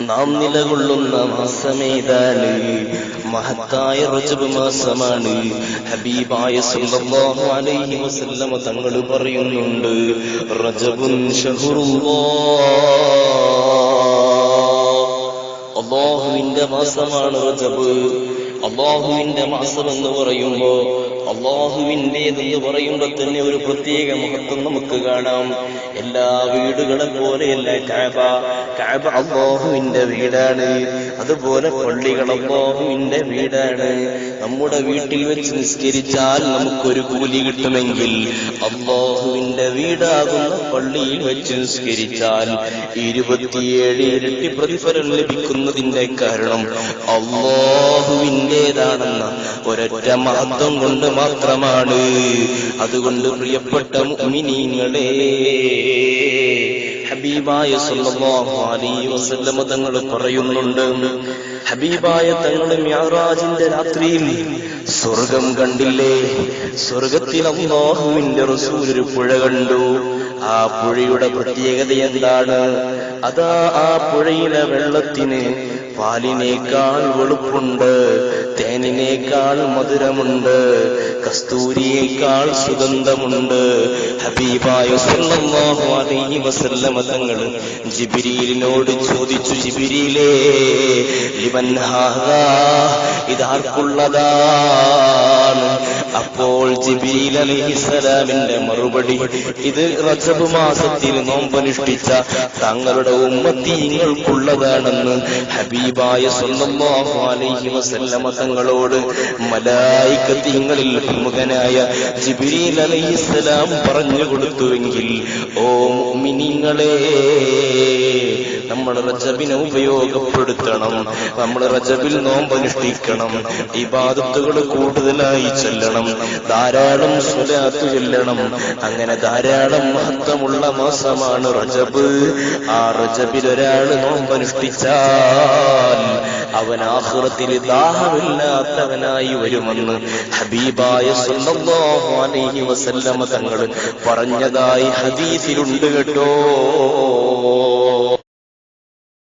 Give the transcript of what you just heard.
നാം നിലകൊള്ളുന്ന മാസമേതാണ് മഹത്തായ റജബ് മാസമാണ്. ഹബീബായ സല്ലല്ലാഹു അലൈഹി തങ്ങൾ പറയുന്നുണ്ട് റജബുൻ അള്ളാഹുവിന്റെ മാസമാണ് റജബ്. അള്ളാഹുവിന്റെ മാസം എന്ന് പറയുമ്പോ അള്ളാഹുവിന്റെതെന്ന് പറയുമ്പോൾ തന്നെ ഒരു പ്രത്യേക മഹത്വം നമുക്ക് കാണാം. എല്ലാ വീടുകളെ പോലെയല്ല കാബ. കാബ അള്ളാഹുവിന്റെ വീടാണ്. അതുപോലെ പള്ളികൾ അള്ളാഹുവിന്റെ വീടാണ്. നമ്മുടെ വീട്ടിൽ വെച്ച് നിസ്കരിച്ചാൽ നമുക്കൊരു കൂലി കിട്ടുമെങ്കിൽ അള്ളാഹുവിന്റെ വീടാകുന്ന പള്ളിയിൽ വെച്ച് നിസ്കരിച്ചാൽ ഇരുപത്തിയേഴ് ഇരട്ടി പ്രതിഫലം ലഭിക്കുന്നതിന്റെ കാരണം അള്ളാഹുവിന്റെതാണെന്ന ഒരൊറ്റ മഹത്വം കൊണ്ട് മാത്രമാണ്. അതുകൊണ്ട് പ്രിയപ്പെട്ട മുഅ്മിനീങ്ങളെ ഹബീബായ വസല്ലമ തങ്ങൾ പറയുന്നുണ്ട് ഹബീബായ തങ്ങൾ മിഅറാജിന്റെ രാത്രിയിൽ സ്വർഗം കണ്ടില്ലേ? സ്വർഗത്തിൽ അല്ലാഹുവിന്റെ റസൂൽ ഒരു പുഴ കണ്ടു. ആ പുഴയുടെ പ്രത്യേകത എന്താണ്? അതാ ആ പുഴയിലെ വെള്ളത്തിന് പാലിനേക്കാൾ വെളുപ്പുണ്ട് തേനിനേക്കാൾ മധുരമുണ്ട് കസ്തൂരിയേക്കാൾ സുഗന്ധമുണ്ട്. ഹബീബായ സല്ലല്ലാഹു അലൈഹി വസല്ലമ തങ്ങൾ ജിബ്രീലിനോട് ചോദിച്ചു ജിബ്രീലേ ലിമൻ ഹാദാ ഇതാർക്കുള്ളതാണ്? അപ്പോൾ ജിബ്രീൽ അലൈഹിസ്സലാമിന്റെ മറുപടി ഇത് റജബ് മാസത്തിൽ നോമ്പനുഷ്ഠിച്ച തങ്ങളുടെ ഉമ്മത്തീങ്ങൾക്കുള്ളതാണെന്ന് ഹബീബായ അലൈഹി വസല്ലമ തങ്ങളോട് മലായിക്കത്തിങ്ങളിൽ പ്രമുഖനായ ജിബ്രീൽ അലൈഹിസ്സലാം പറഞ്ഞു കൊടുത്തുവെങ്കിൽ ഓ മുഅ്മിനീങ്ങളെ നമ്മൾ റജബിനെ ഉപയോഗപ്പെടുത്തണം. നമ്മൾ റജബിൽ നോമ്പനുഷ്ഠിക്കണം ഇബാദത്തുകൾ കൂടുതലായി ചെല്ലണം. ധാരാളം സ്വലാത്ത് ചെല്ലണം. അങ്ങനെ ധാരാളം മഹത്വമുള്ള മാസമാണ് റജബ്. ആ റജബിൽ ഒരാൾ നോമ്പനുഷ്ഠിച്ചാൽ അവൻ ആഹ്റത്തിൽ ദാഹമില്ലാത്തവനായി വരുമെന്ന് ഹബീബായ സല്ലല്ലാഹു അലൈഹി തങ്ങൾ പറഞ്ഞതായി ഹദീസിലുണ്ട് കേട്ടോ.